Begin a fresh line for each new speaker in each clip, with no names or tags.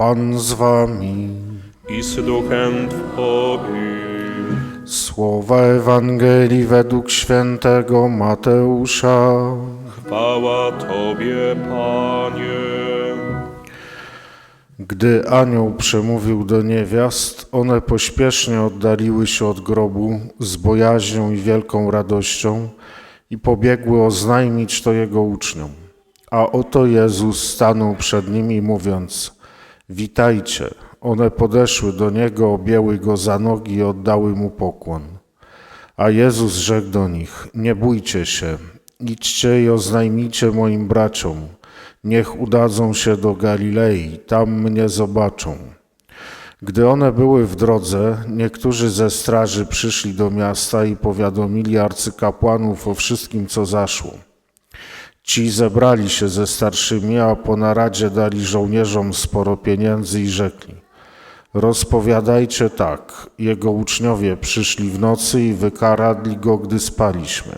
Pan z wami.
i z duchem Twoim.
Słowa Ewangelii według świętego Mateusza.
Chwała Tobie, Panie.
Gdy anioł przemówił do niewiast, one pośpiesznie oddaliły się od grobu z bojaźnią i wielką radością i pobiegły oznajmić to jego uczniom. A oto Jezus stanął przed nimi, mówiąc: Witajcie. One podeszły do niego, objęły go za nogi i oddały mu pokłon. A Jezus rzekł do nich: Nie bójcie się, idźcie i oznajmijcie moim braciom. Niech udadzą się do Galilei, tam mnie zobaczą. Gdy one były w drodze, niektórzy ze straży przyszli do miasta i powiadomili arcykapłanów o wszystkim, co zaszło. Ci zebrali się ze starszymi, a po naradzie dali żołnierzom sporo pieniędzy i rzekli: Rozpowiadajcie tak: Jego uczniowie przyszli w nocy i wykaradli go, gdy spaliśmy.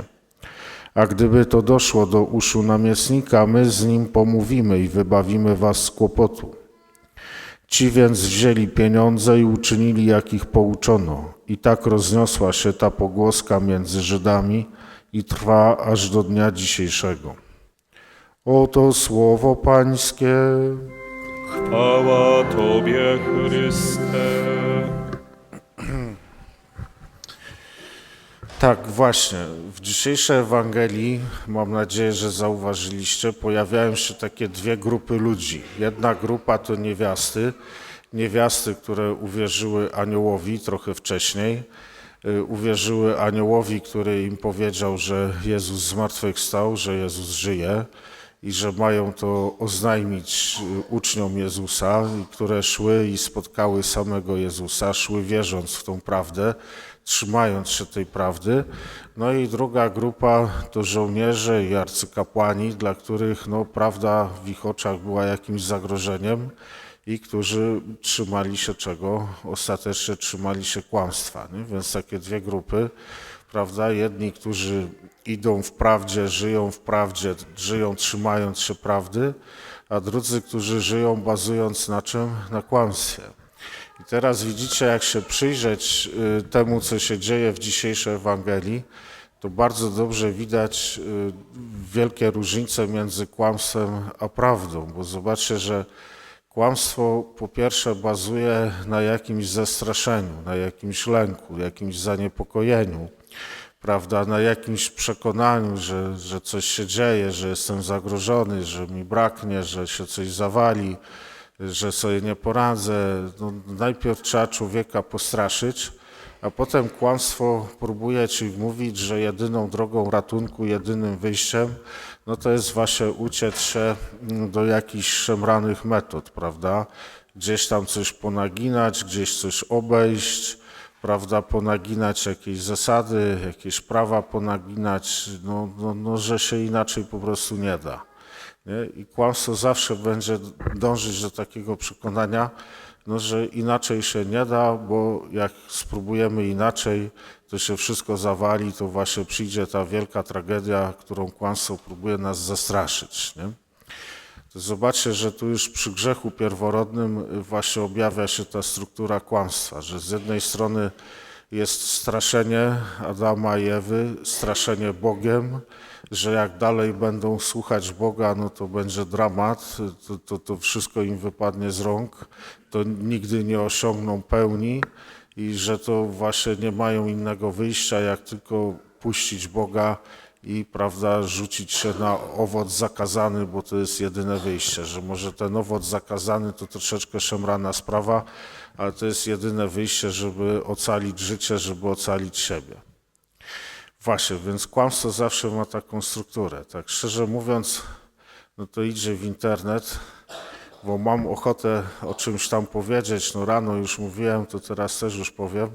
A gdyby to doszło do uszu namiestnika, my z nim pomówimy i wybawimy was z kłopotu. Ci więc wzięli pieniądze i uczynili, jak ich pouczono. I tak rozniosła się ta pogłoska między Żydami i trwa aż do dnia dzisiejszego. Oto słowo Pańskie.
Chwała Tobie, Chryste.
Tak, właśnie. W dzisiejszej Ewangelii, mam nadzieję, że zauważyliście, pojawiają się takie dwie grupy ludzi. Jedna grupa to niewiasty, niewiasty, które uwierzyły aniołowi trochę wcześniej. Y, Uwierzyły aniołowi, który im powiedział, że Jezus zmartwychwstał, że Jezus żyje i że mają to oznajmić y, uczniom Jezusa, które szły i spotkały samego Jezusa, szły wierząc w tą prawdę, trzymając się tej prawdy. No i druga grupa to żołnierze i arcykapłani, dla których no, prawda w ich oczach była jakimś zagrożeniem i którzy trzymali się czego? Ostatecznie trzymali się kłamstwa. Nie? Więc takie dwie grupy, prawda? Jedni, którzy idą w prawdzie, żyją w prawdzie, żyją trzymając się prawdy, a drudzy, którzy żyją bazując na czym? Na kłamstwie. I teraz widzicie, jak się przyjrzeć y, temu, co się dzieje w dzisiejszej Ewangelii, to bardzo dobrze widać y, wielkie różnice między kłamstwem a prawdą, bo zobaczcie, że kłamstwo po pierwsze bazuje na jakimś zastraszeniu, na jakimś lęku, jakimś zaniepokojeniu, prawda, na jakimś przekonaniu, że, że coś się dzieje, że jestem zagrożony, że mi braknie, że się coś zawali, że sobie nie poradzę. No, najpierw trzeba człowieka postraszyć, a potem kłamstwo próbuje ci mówić, że jedyną drogą ratunku, jedynym wyjściem, no to jest właśnie uciec się mm, do jakichś szemranych metod, prawda? Gdzieś tam coś ponaginać, gdzieś coś obejść, prawda, ponaginać jakieś zasady, jakieś prawa ponaginać, no, no, no że się inaczej po prostu nie da. Nie? I kłamstwo zawsze będzie dążyć do takiego przekonania, no, że inaczej się nie da, bo jak spróbujemy inaczej, to się wszystko zawali, to właśnie przyjdzie ta wielka tragedia, którą kłamstwo próbuje nas zastraszyć. Nie? Zobaczcie, że tu już przy grzechu pierworodnym właśnie objawia się ta struktura kłamstwa, że z jednej strony jest straszenie Adama i Ewy, straszenie Bogiem, że jak dalej będą słuchać Boga, no to będzie dramat, to, to, to wszystko im wypadnie z rąk, to nigdy nie osiągną pełni i że to właśnie nie mają innego wyjścia, jak tylko puścić Boga i prawda, rzucić się na owoc zakazany, bo to jest jedyne wyjście, że może ten owoc zakazany to troszeczkę szemrana sprawa, ale to jest jedyne wyjście, żeby ocalić życie, żeby ocalić siebie. Właśnie, więc kłamstwo zawsze ma taką strukturę. Tak szczerze mówiąc, no to idzie w internet, bo mam ochotę o czymś tam powiedzieć. No rano już mówiłem, to teraz też już powiem,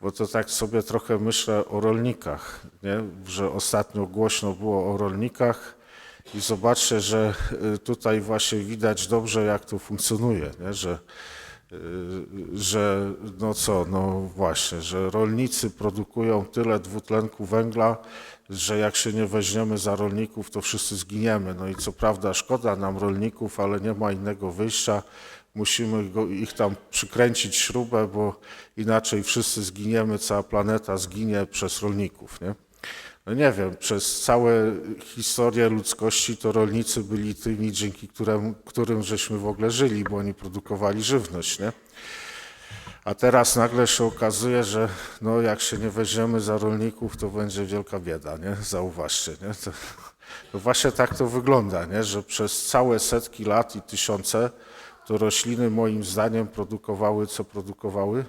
bo to tak sobie trochę myślę o rolnikach, nie? że ostatnio głośno było o rolnikach i zobaczcie, że y, tutaj właśnie widać dobrze, jak to funkcjonuje, nie? że Y, że no co, no właśnie, że rolnicy produkują tyle dwutlenku węgla, że jak się nie weźmiemy za rolników, to wszyscy zginiemy. No i co prawda szkoda nam rolników, ale nie ma innego wyjścia. Musimy go, ich tam przykręcić śrubę, bo inaczej wszyscy zginiemy, cała planeta zginie przez rolników, nie? No nie wiem, przez całe historię ludzkości to rolnicy byli tymi, dzięki którym, którym żeśmy w ogóle żyli, bo oni produkowali żywność, nie? A teraz nagle się okazuje, że no jak się nie weźmiemy za rolników, to będzie wielka bieda, nie? Zauważcie, nie? To, to właśnie tak to wygląda, nie? Że przez całe setki lat i tysiące to rośliny moim zdaniem produkowały, co produkowały?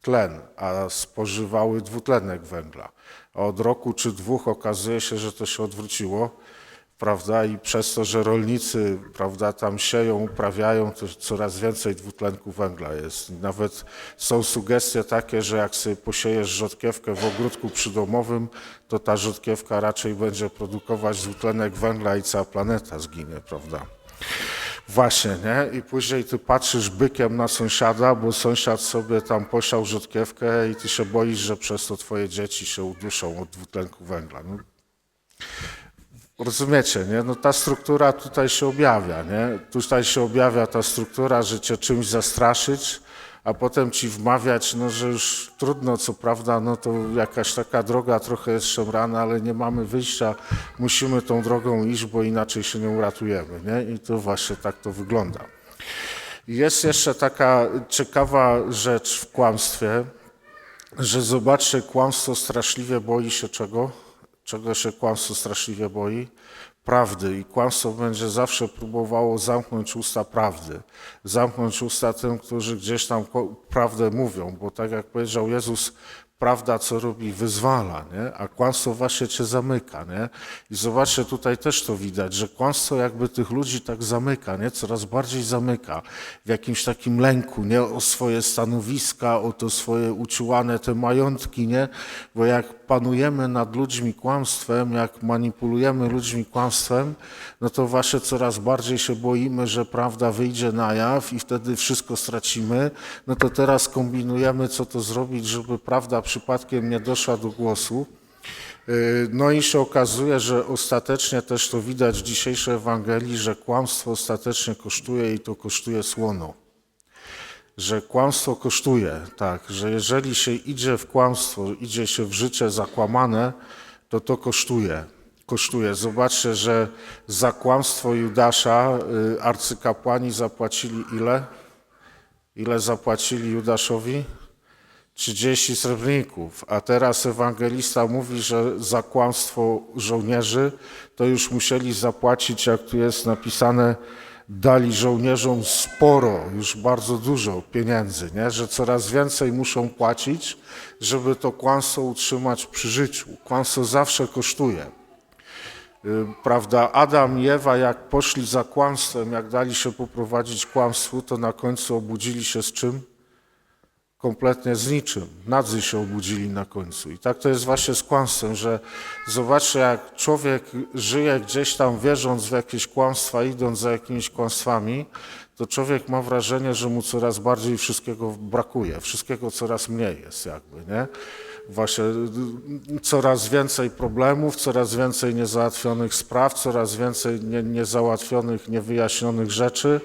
Tlen, a spożywały dwutlenek węgla. Od roku czy dwóch okazuje się, że to się odwróciło prawda? I przez to, że rolnicy, prawda, tam sieją, uprawiają, to coraz więcej dwutlenku węgla jest. Nawet są sugestie takie, że jak sobie posiejesz rzodkiewkę w ogródku przydomowym, to ta rzodkiewka raczej będzie produkować dwutlenek węgla i cała planeta zginie, prawda? Właśnie, nie? I później ty patrzysz bykiem na sąsiada, bo sąsiad sobie tam posiał rzodkiewkę i ty się boisz, że przez to twoje dzieci się uduszą od dwutlenku węgla. No, Rozumiecie, nie? No ta struktura tutaj się objawia, nie? Tutaj się objawia ta struktura, że cię czymś zastraszyć, a potem ci wmawiać, no że już trudno, co prawda, no to jakaś taka droga trochę jest szemrana, ale nie mamy wyjścia, musimy tą drogą iść, bo inaczej się nie uratujemy, nie? I to właśnie tak to wygląda. Jest jeszcze taka ciekawa rzecz w kłamstwie, że zobaczcie, kłamstwo straszliwie boi się czego? Czego się kłamstwo straszliwie boi? Prawdy. I kłamstwo będzie zawsze próbowało zamknąć usta prawdy. Zamknąć usta tym, którzy gdzieś tam prawdę mówią, bo tak jak powiedział Jezus, prawda co robi, wyzwala, nie? a kłamstwo właśnie cię zamyka. Nie? I zobaczcie, tutaj też to widać, że kłamstwo jakby tych ludzi tak zamyka, nie? coraz bardziej zamyka w jakimś takim lęku, nie? o swoje stanowiska, o to swoje uciłane te majątki, nie? bo jak panujemy nad ludźmi kłamstwem, jak manipulujemy ludźmi kłamstwem, no to właśnie coraz bardziej się boimy, że prawda wyjdzie na jaw i wtedy wszystko stracimy. No to teraz kombinujemy, co to zrobić, żeby prawda przypadkiem nie doszła do głosu. Yy, No i się okazuje, że ostatecznie też to widać w dzisiejszej Ewangelii, że kłamstwo ostatecznie kosztuje i to kosztuje słono że kłamstwo kosztuje, tak, że jeżeli się idzie w kłamstwo, idzie się w życie zakłamane, to to kosztuje. Kosztuje. Zobaczcie, że za kłamstwo Judasza y, arcykapłani zapłacili ile? Ile zapłacili Judaszowi? 30 srebrników, a teraz ewangelista mówi, że za kłamstwo żołnierzy to już musieli zapłacić, jak tu jest napisane, dali żołnierzom sporo, już bardzo dużo pieniędzy, nie? że coraz więcej muszą płacić, żeby to kłamstwo utrzymać przy życiu. Kłamstwo zawsze kosztuje. Prawda, Adam i Ewa, jak poszli za kłamstwem, jak dali się poprowadzić kłamstwu, to na końcu obudzili się z czym? Kompletnie z niczym. Nadzy się obudzili na końcu. I tak to jest właśnie z kłamstwem, że zobaczcie, jak człowiek żyje gdzieś tam wierząc w jakieś kłamstwa, idąc za jakimiś kłamstwami, to człowiek ma wrażenie, że mu coraz bardziej wszystkiego brakuje, wszystkiego coraz mniej jest jakby, nie? Właśnie coraz więcej problemów, coraz więcej niezałatwionych spraw, coraz więcej nie, niezałatwionych, niewyjaśnionych rzeczy,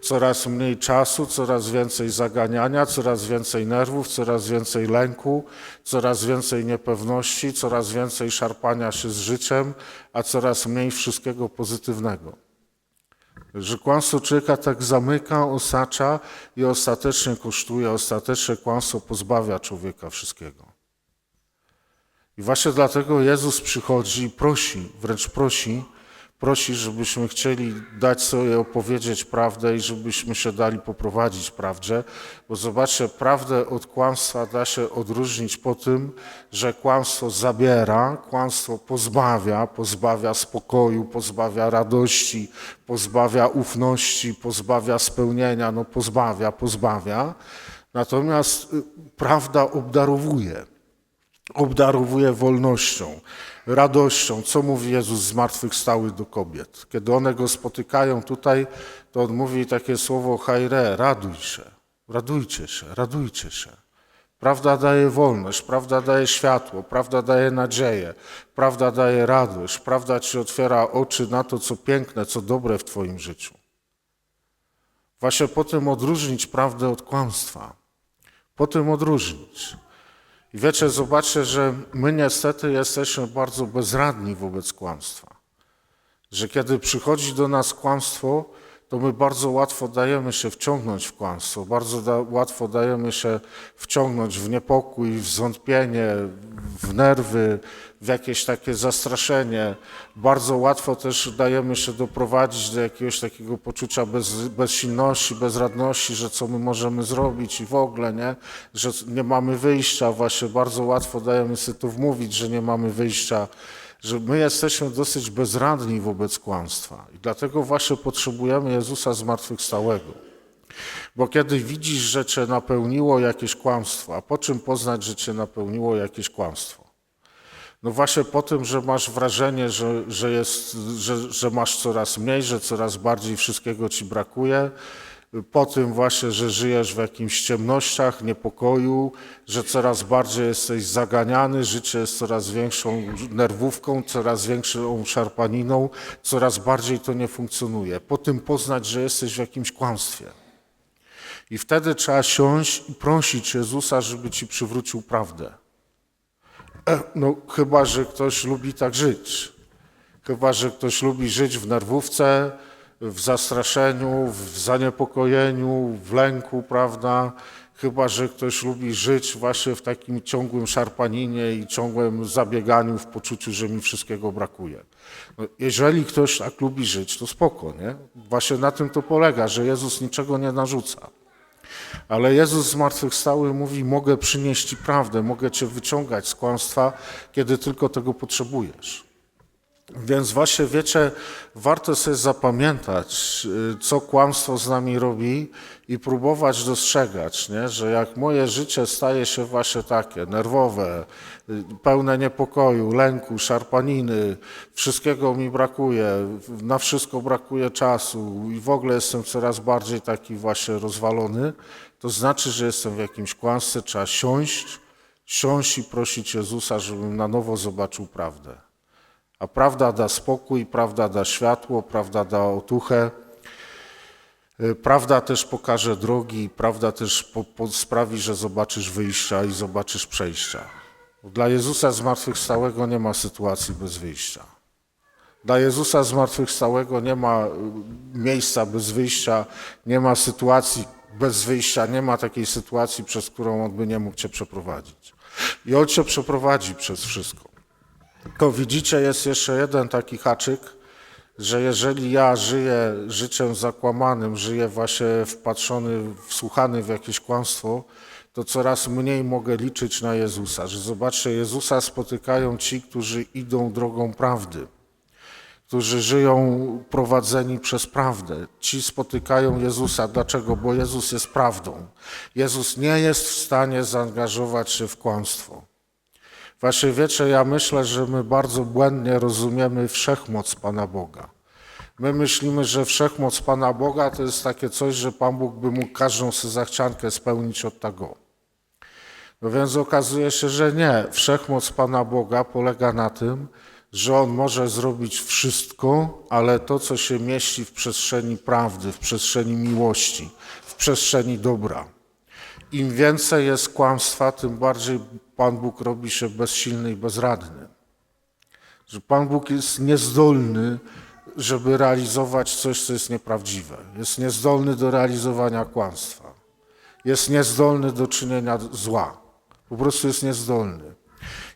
coraz mniej czasu, coraz więcej zaganiania, coraz więcej nerwów, coraz więcej lęku, coraz więcej niepewności, coraz więcej szarpania się z życiem, a coraz mniej wszystkiego pozytywnego. Że kłamstwo człowieka tak zamyka, osacza i ostatecznie kosztuje, ostatecznie kłamstwo pozbawia człowieka wszystkiego. I właśnie dlatego Jezus przychodzi i prosi, wręcz prosi, prosi, żebyśmy chcieli dać sobie opowiedzieć prawdę i żebyśmy się dali poprowadzić prawdzie, bo zobaczcie, prawdę od kłamstwa da się odróżnić po tym, że kłamstwo zabiera, kłamstwo pozbawia, pozbawia spokoju, pozbawia radości, pozbawia ufności, pozbawia spełnienia, no pozbawia, pozbawia. Natomiast y, prawda obdarowuje obdarowuje wolnością, radością. Co mówi Jezus zmartwychwstały do kobiet? Kiedy one go spotykają tutaj, to on mówi takie słowo hajre, raduj się, radujcie się, radujcie się. Prawda daje wolność, prawda daje światło, prawda daje nadzieję, prawda daje radość, prawda ci otwiera oczy na to, co piękne, co dobre w twoim życiu. Właśnie po tym odróżnić prawdę od kłamstwa. Po tym odróżnić. I wiecie, zobaczcie, że my niestety jesteśmy bardzo bezradni wobec kłamstwa. Że kiedy przychodzi do nas kłamstwo, to my bardzo łatwo dajemy się wciągnąć w kłamstwo, bardzo da, łatwo dajemy się wciągnąć w niepokój, w zwątpienie, w nerwy, w jakieś takie zastraszenie. Bardzo łatwo też dajemy się doprowadzić do jakiegoś takiego poczucia bez, bezsilności, bezradności, że co my możemy zrobić i w ogóle, nie? że nie mamy wyjścia. Właśnie bardzo łatwo dajemy sobie to wmówić, że nie mamy wyjścia że my jesteśmy dosyć bezradni wobec kłamstwa i dlatego właśnie potrzebujemy Jezusa zmartwychwstałego. Bo kiedy widzisz, że cię napełniło jakieś kłamstwo, a po czym poznać, że cię napełniło jakieś kłamstwo? No właśnie po tym, że masz wrażenie, że, że, jest, że, że masz coraz mniej, że coraz bardziej wszystkiego ci brakuje, po tym właśnie, że żyjesz w jakimś ciemnościach, niepokoju, że coraz bardziej jesteś zaganiany, życie jest coraz większą nerwówką, coraz większą szarpaniną, coraz bardziej to nie funkcjonuje. Po tym poznać, że jesteś w jakimś kłamstwie. I wtedy trzeba siąść i prosić Jezusa, żeby ci przywrócił prawdę. E, No chyba, że ktoś lubi tak żyć. Chyba, że ktoś lubi żyć w nerwówce, w zastraszeniu, w zaniepokojeniu, w lęku, prawda? Chyba, że ktoś lubi żyć właśnie w takim ciągłym szarpaninie i ciągłym zabieganiu w poczuciu, że mi wszystkiego brakuje. No, jeżeli ktoś tak lubi żyć, to spoko, nie? Właśnie na tym to polega, że Jezus niczego nie narzuca. Ale Jezus zmartwychwstały mówi, mogę przynieść Ci prawdę, mogę Cię wyciągać z kłamstwa, kiedy tylko tego potrzebujesz. Więc właśnie wiecie, warto sobie zapamiętać, y, co kłamstwo z nami robi i próbować dostrzegać, nie? że jak moje życie staje się właśnie takie, nerwowe, y, pełne niepokoju, lęku, szarpaniny, wszystkiego mi brakuje, na wszystko brakuje czasu i w ogóle jestem coraz bardziej taki właśnie rozwalony, to znaczy, że jestem w jakimś kłamstwie, trzeba siąść, siąść i prosić Jezusa, żebym na nowo zobaczył prawdę. A prawda da spokój, prawda da światło, prawda da otuchę. Y, Prawda też pokaże drogi, prawda też po, po sprawi, że zobaczysz wyjścia i zobaczysz przejścia. Dla Jezusa zmartwychwstałego nie ma sytuacji bez wyjścia. Dla Jezusa zmartwychwstałego nie ma y, miejsca bez wyjścia, nie ma sytuacji bez wyjścia, nie ma takiej sytuacji, przez którą On by nie mógł Cię przeprowadzić. I On Cię przeprowadzi przez wszystko. To widzicie, jest jeszcze jeden taki haczyk, że jeżeli ja żyję życiem zakłamanym, żyję właśnie wpatrzony, wsłuchany w jakieś kłamstwo, to coraz mniej mogę liczyć na Jezusa. Że zobaczcie, Jezusa spotykają ci, którzy idą drogą prawdy, którzy żyją prowadzeni przez prawdę. Ci spotykają Jezusa. Dlaczego? Bo Jezus jest prawdą. Jezus nie jest w stanie zaangażować się w kłamstwo. Właśnie wiecie, ja myślę, że my bardzo błędnie rozumiemy wszechmoc Pana Boga. My myślimy, że wszechmoc Pana Boga to jest takie coś, że Pan Bóg by mógł każdą zachciankę spełnić od tego. No więc okazuje się, że nie. Wszechmoc Pana Boga polega na tym, że On może zrobić wszystko, ale to, co się mieści w przestrzeni prawdy, w przestrzeni miłości, w przestrzeni dobra. Im więcej jest kłamstwa, tym bardziej Pan Bóg robi się bezsilny i bezradny. Że Pan Bóg jest niezdolny, żeby realizować coś, co jest nieprawdziwe. Jest niezdolny do realizowania kłamstwa. Jest niezdolny do czynienia zła. Po prostu jest niezdolny.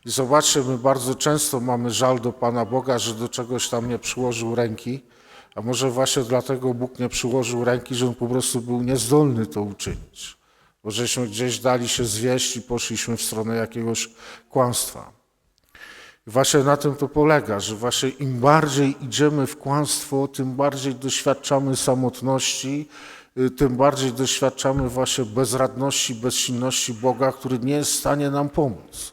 I zobaczcie, my bardzo często mamy żal do Pana Boga, że do czegoś tam nie przyłożył ręki, a może właśnie dlatego Bóg nie przyłożył ręki, że on po prostu był niezdolny to uczynić. Bo żeśmy gdzieś dali się zwieść i poszliśmy w stronę jakiegoś kłamstwa. I właśnie na tym to polega, że właśnie im bardziej idziemy w kłamstwo, tym bardziej doświadczamy samotności, y, tym bardziej doświadczamy właśnie bezradności, bezsilności Boga, który nie jest w stanie nam pomóc.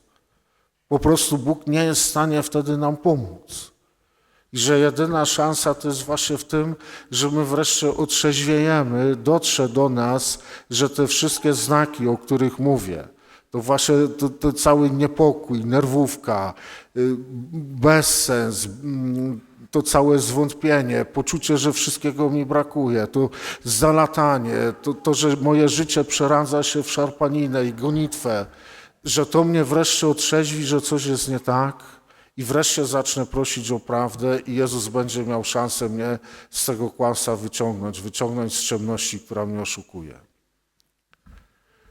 Po prostu Bóg nie jest w stanie wtedy nam pomóc. I że jedyna szansa to jest właśnie w tym, że my wreszcie otrzeźwiejemy, dotrze do nas, że te wszystkie znaki, o których mówię, to właśnie to, cały niepokój, nerwówka, y, bezsens, mm, to całe zwątpienie, poczucie, że wszystkiego mi brakuje, to zalatanie, to, to, że moje życie przeradza się w szarpaninę i gonitwę, że to mnie wreszcie otrzeźwi, że coś jest nie tak i wreszcie zacznę prosić o prawdę i Jezus będzie miał szansę mnie z tego kłamstwa wyciągnąć, wyciągnąć z ciemności, która mnie oszukuje.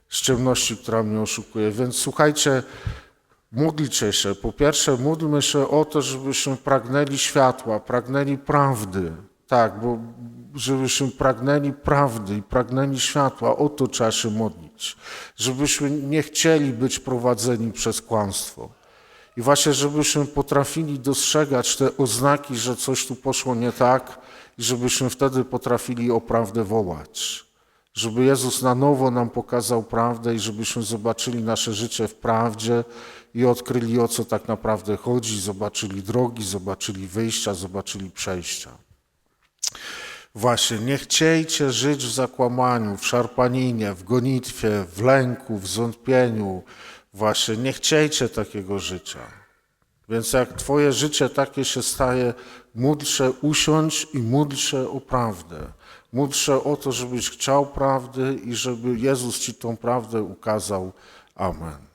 Z ciemności, która mnie oszukuje. Więc słuchajcie, Módlcie się. Po pierwsze, módlmy się o to, żebyśmy pragnęli światła, pragnęli prawdy. Tak, bo żebyśmy pragnęli prawdy i pragnęli światła, o to trzeba się modlić. Żebyśmy nie chcieli być prowadzeni przez kłamstwo. I właśnie, żebyśmy potrafili dostrzegać te oznaki, że coś tu poszło nie tak, i żebyśmy wtedy potrafili o prawdę wołać żeby Jezus na nowo nam pokazał prawdę i żebyśmy zobaczyli nasze życie w prawdzie i odkryli o co tak naprawdę chodzi, zobaczyli drogi, zobaczyli wyjścia, zobaczyli przejścia. Właśnie, nie chciejcie żyć w zakłamaniu, w szarpaninie, w gonitwie, w lęku, w zwątpieniu. Właśnie, nie chciejcie takiego życia. Więc jak Twoje życie takie się staje, módl się usiąść i módl się o prawdę. Módl się o to, żebyś chciał prawdy i żeby Jezus Ci tą prawdę ukazał. Amen.